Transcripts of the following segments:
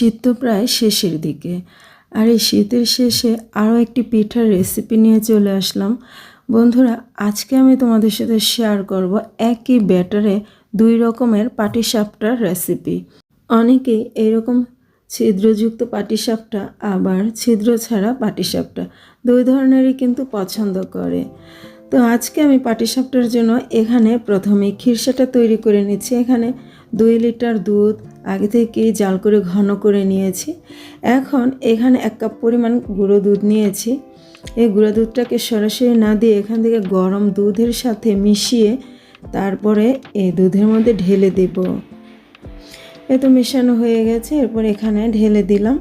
শীত তো প্রায় শেষের দিকে। আর এই শীতের শেষে আরও একটি পিঠার রেসিপি নিয়ে চলে আসলাম। বন্ধুরা, আজকে আমি তোমাদের সাথে শেয়ার করব একই ব্যাটারে দুই রকমের পাটিসাপটার রেসিপি অনেকেই এরকম ছিদ্রযুক্ত পাটিসাপটা, আবার ছিদ্র ছাড়া পাটিসাপটা দুই ধরনেরই কিন্তু পছন্দ করে। তো আজকে আমি পাটিসাপটার জন্য এখানে প্রথমে খিরসাটা তৈরি করে নিচ্ছি। এখানে দুই লিটার দুধ আগে থেকেই জাল করে ঘন করে নিয়েছি। এখন এখানে এক কাপ পরিমাণ গুঁড়ো দুধ নিয়েছি। এই গুঁড়ো দুধটাকে সরাসরি না দিয়ে এখান থেকে গরম দুধের সাথে মিশিয়ে তারপরে এই দুধের মধ্যে ঢেলে দেব। এ তো মেশানো হয়ে গেছে, এরপর এখানে ঢেলে দিলাম।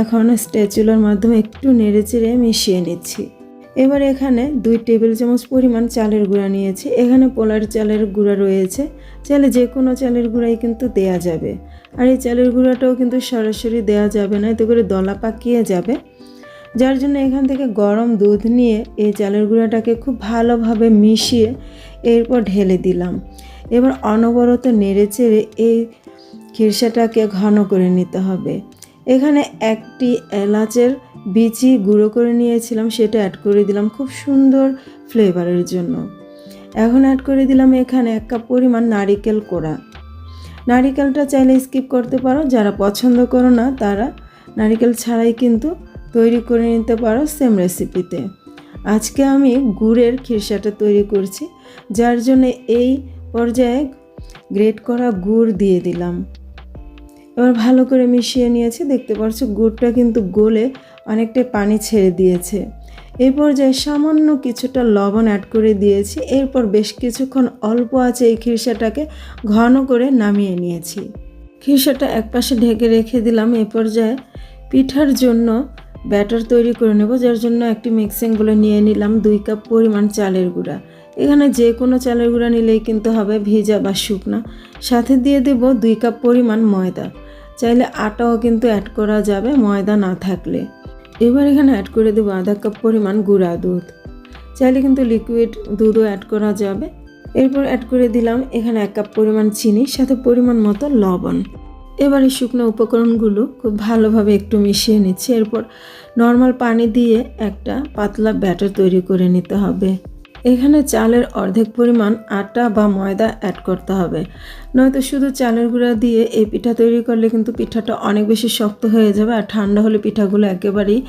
এখন স্ট্যাচুলার মাধ্যমে একটু নেড়ে চেড়ে মিশিয়ে নিচ্ছি। এবার এখানে দুই টেবিল চামচ পরিমাণ চালের গুঁড়া নিয়েছি। এখানে পোলার চালের গুঁড়া রয়েছে। চালে যে কোনো চালের গুঁড়াই কিন্তু দেয়া যাবে। আর এই চালের গুঁড়াটাও কিন্তু সরাসরি দেয়া যাবে না, এতে করে দলা পাকিয়ে যাবে। যার জন্য এখান থেকে গরম দুধ নিয়ে এই চালের গুঁড়াটাকে খুব ভালোভাবে মিশিয়ে এরপর ঢেলে দিলাম। এবার অনবরত নেড়ে চেড়ে এই খিরসাটাকে ঘন করে নিতে হবে। এখানে একটি এলাচের বিচি গুঁড়ো করে নিয়েছিলাম, সেটা অ্যাড করে দিলাম খুব সুন্দর ফ্লেভারের জন্য। এখন অ্যাড করে দিলাম এখানে এক কাপ পরিমাণ নারিকেল কোড়া। নারিকেলটা চাইলে স্কিপ করতে পারো, যারা পছন্দ করো না, তারা নারিকেল ছাড়াই কিন্তু তৈরি করে নিতে পারো সেম রেসিপিতে আজকে আমি গুড়ের খিরসাটা তৈরি করছি, যার জন্য এই পর্যায়ে গ্রেট করা গুড় দিয়ে দিলাম। এবার ভালো করে মিশিয়ে নিয়েছি। দেখতে পাচ্ছ গুড়টা কিন্তু গলে অনেকটাই পানি ছেড়ে দিয়েছে। এই পর্যায়ে সামান্য কিছুটা লবণ অ্যাড করে দিয়েছি। এরপর বেশ কিছুক্ষণ অল্প আছে এই খিরসাটাকে ঘন করে নামিয়ে নিয়েছি। খিরসাটা একপাশে ঢেকে রেখে দিলাম। এই পর্যায়ে পিঠার জন্য ব্যাটার তৈরি করে নেব, যার জন্য একটি মিক্সিং বলে নিয়ে নিলাম দুই কাপ পরিমাণ চালের গুঁড়া। এখানে যে কোনো চালের গুঁড়া নিলেই কিন্তু হবে, ভিজা বা শুকনা। সাথে দিয়ে দেব দুই কাপ পরিমাণ ময়দা। চাইলে আটাও কিন্তু অ্যাড করা যাবে, ময়দা না থাকলে। এবার এখানে অ্যাড করে দেবো আধা কাপ পরিমাণ গুঁড়া দুধ। চাইলে কিন্তু লিকুইড দুধও অ্যাড করা যাবে। এরপর অ্যাড করে দিলাম এখানে এক কাপ পরিমাণ চিনি, সাথে পরিমাণ মতো লবণ। এবার এই শুকনো উপকরণগুলো খুব ভালোভাবে একটু মিশিয়ে নিচ্ছি। এরপর নর্মাল পানি দিয়ে একটা পাতলা ব্যাটার তৈরি করে নিতে হবে। এখানে চালের অর্ধেক পরিমাণ আটা বা ময়দা অ্যাড করতে হবে। নয়তো শুধু চালের গুঁড়া দিয়ে এই পিঠা তৈরি করলে কিন্তু পিঠাটা অনেক বেশি শক্ত হয়ে যাবে আর ঠান্ডা হলে পিঠাগুলো একেবারেই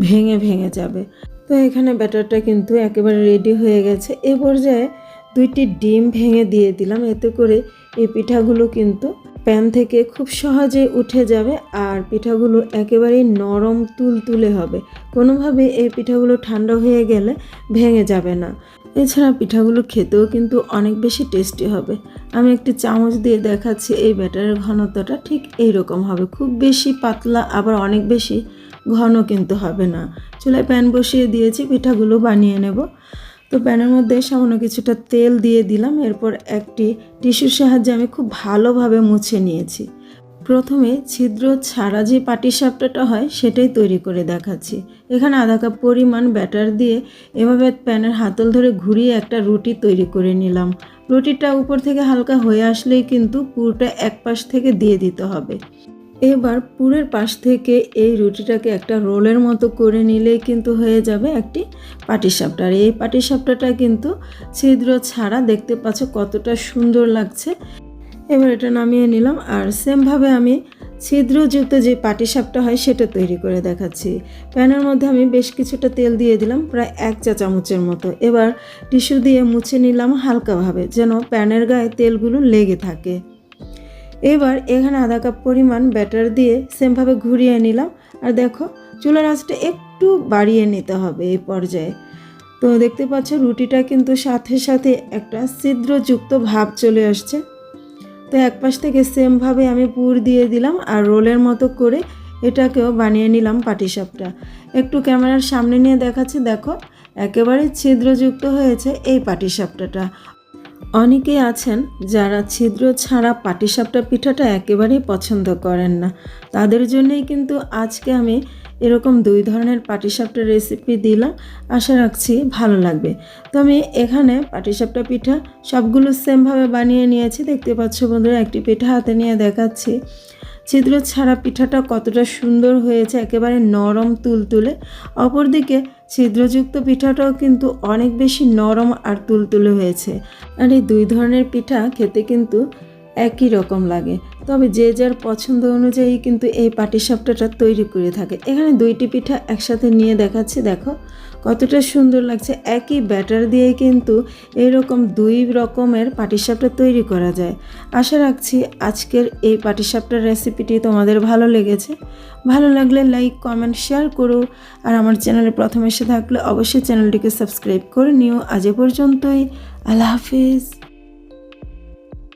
ভেঙে ভেঙে যাবে। তো এখানে ব্যাটারটা কিন্তু একেবারে রেডি হয়ে গেছে। এ পর্যায়ে দুইটি ডিম ভেঙে দিয়ে দিলাম। এতে করে এই পিঠাগুলো কিন্তু প্যান থেকে খুব সহজে উঠে যাবে আর পিঠাগুলো একেবারেই নরম তুলতুলে হবে। কোনোভাবে এই পিঠাগুলো ঠান্ডা হয়ে গেলে ভেঙে যাবে না। এছাড়া পিঠাগুলো খেতেও কিন্তু অনেক বেশি টেস্টি হবে। আমি একটি চামচ দিয়ে দেখাচ্ছি এই ব্যাটারের ঘনত্বটা। ঠিক এই রকম হবে। খুব বেশি পাতলা, আবার অনেক বেশি ঘন কিন্তু হবে না। চুলায় প্যান বসিয়ে দিয়েছি, পিঠাগুলো বানিয়ে নেব। তো প্যানের মধ্যে সামান্য কিছুটা তেল দিয়ে দিলাম, এরপর একটি টিস্যুর সাহায্যে আমি খুব ভালোভাবে মুছে নিয়েছি। প্রথমে ছিদ্র ছাড়া যে পাটিসাপটাটা হয়, সেটাই তৈরি করে দেখাচ্ছি। এখানে আধা কাপ পরিমাণ ব্যাটার দিয়ে এভাবে প্যানের হাতল ধরে ঘুরিয়ে একটা রুটি তৈরি করে নিলাম। রুটিটা উপর থেকে হালকা হয়ে আসলেই কিন্তু পুরোটা এক পাশ থেকে দিয়ে দিতে হবে। এবার পুরের পাশ থেকে এই রুটিটাকে একটা রোলের মতো করে নিলেই কিন্তু হয়ে যাবে একটি পাটিসাপটা আর এই পাটিসাপটাটা কিন্তু ছিদ্র ছাড়া দেখতে পাচ্ছ কতটা সুন্দর লাগছে। এবার এটা নামিয়ে নিলাম আর সেমভাবে আমি ছিদ্রযুক্ত যে পাটিসাপটা হয় সেটা তৈরি করে দেখাচ্ছি। প্যানের মধ্যে আমি বেশ কিছুটা তেল দিয়ে দিলাম প্রায় এক চা চামচের মতো। এবার টিস্যু দিয়ে মুছে নিলাম হালকাভাবে যেন প্যানের গায়ে তেলগুলো লেগে থাকে। এবার এখানে আধা কাপ পরিমাণ ব্যাটার দিয়ে সেমভাবে ঘুরিয়ে নিলাম। আর দেখো, চুলার আঁচটা একটু বাড়িয়ে নিতে হবে এই পর্যায়ে। তো দেখতে পাচ্ছ, রুটিটা কিন্তু সাথে সাথে একটা ছিদ্রযুক্ত ভাব চলে আসছে। তো এক পাশ থেকে সেমভাবে আমি পুর দিয়ে দিলাম আর রোলের মতো করে এটাকেও বানিয়ে নিলাম পাটিসাপটা। একটু ক্যামেরার সামনে নিয়ে দেখাচ্ছি, দেখো, একেবারে ছিদ্রযুক্ত হয়েছে এই পাটিসাপটাটা। অনেকেই আছেন যারা ছিদ্র ছাড়া পাটিসাপটা পিঠাটা একেবারেই পছন্দ করেন না। তাদের জন্যই কিন্তু আজকে আমি এরকম দুই ধরনের পাটিসাপটা রেসিপি দিলাম। আশা রাখছি ভালো লাগবে। তো আমি এখানে পাটিসাপটা পিঠা সবগুলো সেমভাবে বানিয়ে নিয়েছি। দেখতে পাচ্ছ বন্ধুরা, একটি পিঠা হাতে নিয়ে দেখাচ্ছি। ছিদ্র ছাড়া পিঠাটা কতটা সুন্দর হয়েছে, একেবারে নরম তুলতুলে। অপরদিকে ছিদ্রযুক্ত পিঠাটাও কিন্তু অনেক বেশি নরম আর তুলতুলে হয়েছে। আর এই দুই ধরনের পিঠা খেতে কিন্তু একই রকম লাগে। তবে যে যার পছন্দ অনুযায়ী কিন্তু এই পাটিসাপটাটা তৈরি করে থাকে। এখানে দুইটি পিঠা একসাথে নিয়ে দেখাচ্ছি, দেখো। কতটা সুন্দর লাগছে। একই ব্যাটার দিয়ে কিন্তু এরকম দুই রকমের পাটিসাপটা তৈরি করা যায়। আশা রাখছি আজকের এই পাটিসাপটার রেসিপিটি তোমাদের ভালো লেগেছে। ভালো লাগলে লাইক, কমেন্ট, শেয়ার করো। আর আমার চ্যানেলে প্রথম এসে থাকলে অবশ্যই চ্যানেলটিকে সাবস্ক্রাইব করে নিও। আজ এ পর্যন্তই। আল্লাহ হাফিজ।